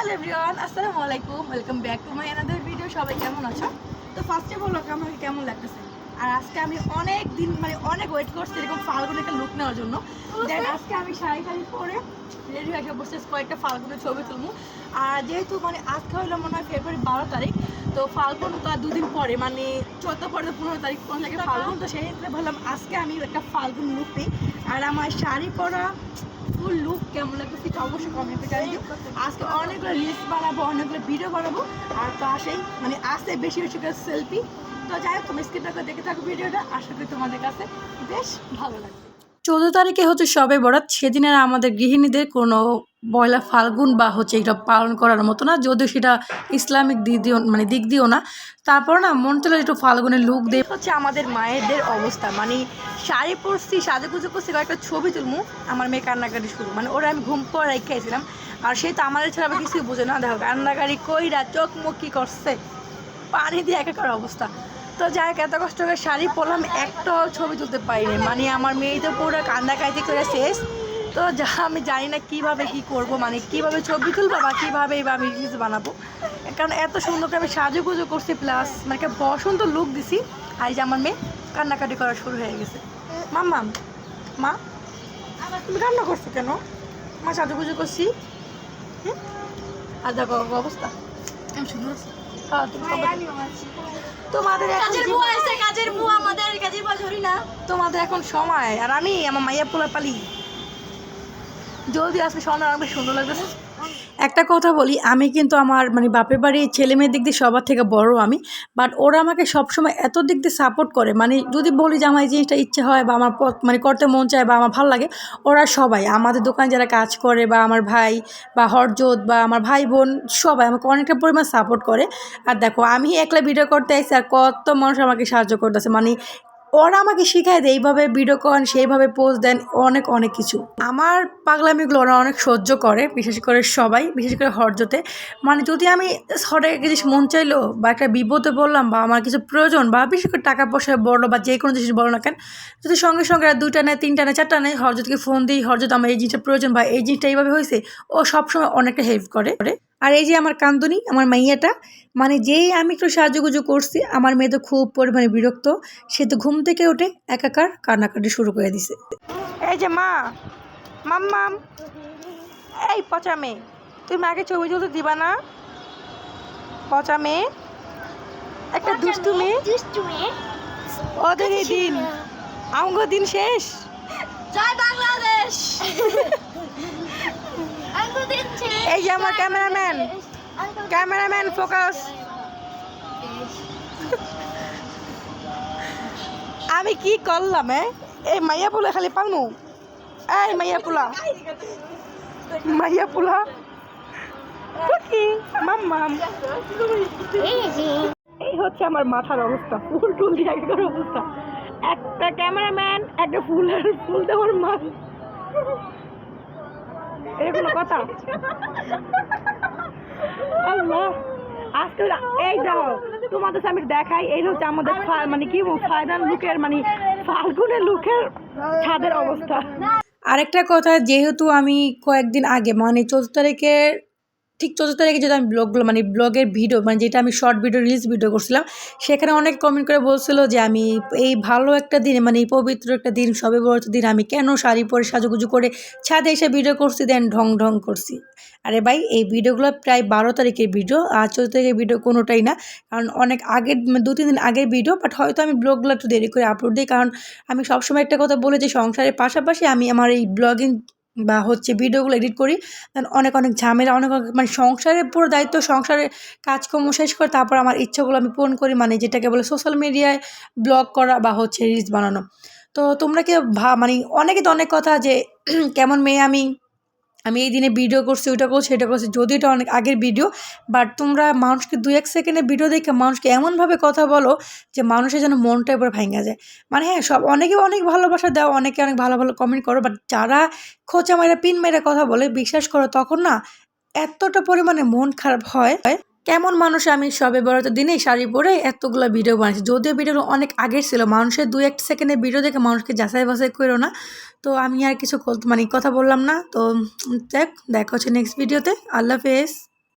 Hello everyone আসসালামু আলাইকুম welcome back to my another video সবাই কেমন আছো? তো ফার্স্টে বলো আমাকে কেমন লাগতেছে? আর আজকে আমি অনেক দিন মানে অনেক ওয়েট করছি এরকম ফাল্গুন একটা লুক নেওয়ার জন্য। দেন আজকে আমি শাড়ি শাড়ি পরে রেডি হয়ে বসে কয়েকটা ফাল্গুনের ছবি তুলবো। আর যেহেতু মানে আজকে হলো মনে হয় ফেব্রুয়ারি বারো তারিখ, তো ফাল্গুন তো আর দুদিন পরে মানে চোদ্দ পরে তো পনেরো তারিখ পনেরো তারিখে ফাল্গুন। তো সেই ক্ষেত্রে ভাবলাম আজকে আমি একটা ফাল্গুন লুক নিই। আর আমার শাড়ি পরা ফুল লুক কেমন লাগবে সেটা অবশ্যই কমেন্টে জানিও আজকে অনেকগুলো রিলস বানাবো, অনেকগুলো ভিডিও বানাবো, আর তো মানে আসে বেশি বেশি করে সেলফি তো যাই হোক তুমি স্ক্রিপ্ট দেখে থাকো ভিডিওটা আশা করি তোমাদের কাছে বেশ ভালো লাগবে। চৌদ্দ তারিখে হচ্ছে সবে বরাত। সেদিন আর আমাদের গৃহিণীদের কোনো পয়লা ফাল্গুন বা হচ্ছে এটা পালন করার মতো না, যদিও সেটা ইসলামিক দিক দিয়েও মানে দিক দিও না। তারপর না মন চলে একটু ফাল্গুনের লুক দিয়ে হচ্ছে আমাদের মায়েদের অবস্থা। মানে শাড়ি পরছি সাজে পুজো করছি একটা ছবি তুলমু, আমার মেয়ে কান্নাকাটি শুরু। মানে ওরা আমি ঘুম পর রেখেছিলাম আর সেই তো আমাদের ছাড়া কিছুই বোঝে না। দেখো, কান্নাকাটি কইরা চোখ মুখ কি করছে? পানি দিয়ে একাকার অবস্থা। তো যাই এত কষ্ট করে শাড়ি পরলাম একটাও ছবি তুলতে পারিনি। মানে আমার মেয়ে তো পুরো কান্দাকাটি করে শেষ। তো যা আমি জানি না কীভাবে কি করব মানে কীভাবে ছবি তুলবো বা কীভাবে বা আমি রিলস বানাবো। কারণ এত সুন্দর করে আমি সাজুগুজু করছি প্লাস মানে একটা বসন্ত লুক দিছি। আর যে আমার মেয়ে কান্নাকাটি করা শুরু হয়ে গেছে। মাম্মাম মা তুমি কান্না করছ কেন? মা সাজুগুজু করছি। হুম? আর দেখো অবস্থা। আমি সুন্দর আছি? হ্যাঁ, তুমি সবাই- তোমাদের এখন কাজের বুয়া আছে কাজের বুয়া আমাদের কাজের বুয়া ধরি না। তোমাদের এখন সময়। আর আমি আমার মাইয়া পোলা পালি। জলদি আসবে সোনা অনেক সুন্দর লাগবে একটা কথা বলি, আমি কিন্তু আমার মানে বাপের বাড়ি ছেলে মেয়ের দিক দিয়ে সবার থেকে বড় আমি বাট ওরা আমাকে সবসময় এত দিক দিয়ে সাপোর্ট করে মানে যদি বলি যে আমার এই জিনিসটা ইচ্ছে হয় বা আমার মানে করতে মন চায় বা আমার ভালো লাগে, ওরা সবাই, আমাদের দোকানে যারা কাজ করে বা আমার ভাই বা হরজত বা আমার ভাই বোন, সবাই আমাকে অনেকটা পরিমাণ সাপোর্ট করে। আর দেখো, আমি একলা ভিডিও করতে আসছি আর কত মানুষ আমাকে সাহায্য করতেছে মানে ওরা আমাকে শিখায় দেয়, এইভাবে ভিডিও করেন, সেইভাবে পোস্ট দেন, অনেক অনেক কিছু। আমার পাগলামিগুলো ওরা অনেক সহ্য করে, বিশেষ করে সবাই, বিশেষ করে হরজতে। মানে যদি আমি হঠাৎ একটা জিনিস মন চাইলো বা একটা বিপদে বললাম বা আমার কিছু প্রয়োজন বা বিশেষ করে টাকা পয়সা বলো বা যে কোনো জিনিস বলো না কেন, যদি সঙ্গে সঙ্গে দুইটা নেয়, তিনটা নেয়, চারটা নেয়, হরজতকে ফোন দিই, হরজত আমার এই জিনিসটা প্রয়োজন বা এই জিনিসটা এইভাবে হয়েছে, ও সবসময় অনেকটা হেল্প করে। আর এই যে আমার কান্দনি আমার মাইয়াটা মানে যেই আমি একটু সাহায্যগুজু করছি আমার মেয়ে তো খুব পরিমাণে বিরক্ত। সে তো ঘুম থেকে উঠে একাকার কান্নাকাটি শুরু করে দিছে। এই যে মা মাম্মাম এই পচা মেয়ে তুই মাকে ছবি তুলতে দিবা না? পচা মেয়ে একটা দুষ্টু মেয়ে দুষ্টু মেয়ে। ওদের এই দিন আমগো দিন শেষ। জয় বাংলাদেশ! দিচ্ছে এই যে আমার ক্যামেরাম্যান ক্যামেরাম্যান ফোকাস আমি কি করলাম এই মাইয়া পোলা খালি পালমু এই মাইয়া পোলা। মাইয়া পোলা। কি মাম্মাম এই হচ্ছে আমার মাথার অবস্থা, ফুল টুল দিয়ে একবার অবস্থা। একটা ক্যামেরাম্যান একটা ফুলের ফুল দেওয়ার মা এটা কথা আল্লাহ, আজকে এই দাও তোমাদের আমি দেখাই, এই হচ্ছে আমাদের মানে কি ফাইনাল লুকের মানে ফাল্গুনের লুকের ছাদের অবস্থা। আরেকটা কথা, যেহেতু আমি কয়েকদিন আগে মানে চোদ্দ তারিখের ঠিক চৌদ্দ তারিখে যদি আমি ব্লগগুলো মানে ব্লগের ভিডিও মানে যেটা আমি শর্ট ভিডিও রিলস ভিডিও করছিলাম, সেখানে অনেক কমেন্ট করে বলছিল যে আমি এই ভালো একটা দিন মানে এই পবিত্র একটা দিন, সবে বড় দিন, আমি কেন শাড়ি পরে সাজুগুজু করে ছাদে এসে ভিডিও করছি দেন ঢং ঢং করছি। আরে ভাই, এই ভিডিওগুলো প্রায় বারো তারিখের ভিডিও আর চৌদ্দ তারিখের ভিডিও কোনোটাই না, কারণ অনেক আগের মানে দু, তিন দিন আগের ভিডিও বাট হয়তো আমি ব্লগগুলো একটু দেরি করে আপলোড দিই, কারণ আমি সবসময় একটা কথা বলি যে সংসারের পাশাপাশি আমি আমার এই ব্লগিং বা হচ্ছে ভিডিওগুলো এডিট করি অনেক অনেক ঝামেলা, অনেক অনেক মানে সংসারের পুরো দায়িত্ব সংসারের কাজকর্ম শেষ করে তারপর আমার ইচ্ছাগুলো আমি পূরণ করি মানে যেটাকে বলে সোশ্যাল মিডিয়ায় ব্লগ করা বা হচ্ছে রিলস বানানো। তো তোমরা কি ভা মানে অনেকে তো অনেক কথা যে, কেমন মেয়ে আমি আমি এই দিনে ভিডিও করছি, ওইটা করছি এটা করছি। যদি এটা অনেক আগের ভিডিও বাট তোমরা মানুষকে দু এক সেকেন্ডে ভিডিও দেখে মানুষকে এমনভাবে কথা বলো যে মানুষের যেন মনটা এবার ভেঙে যায়। মানে হ্যাঁ সব অনেকে অনেক ভালোবাসা দাও, অনেকে অনেক ভালো ভালো কমেন্ট করো বাট যারা খোঁচা মেয়েরা পিন মেয়েরা কথা বলে, বিশ্বাস করো, তখন না এতটা পরিমাণে মন খারাপ হয়। কেমন মানুষ আমি সবে বড় দিনে শাড়ি পরে এতগুলো ভিডিও বানাচ্ছি যদিও ভিডিওগুলো অনেক আগের ছিল, মানুষের দু এক সেকেন্ডে ভিডিও দেখে মানুষকে যাচাই বাছাই করো না। তো আমি আর কিছু মানে কথা বললাম না। তো দেখ দেখা হচ্ছে নেক্সট ভিডিওতে আল্লাহ হাফেজ।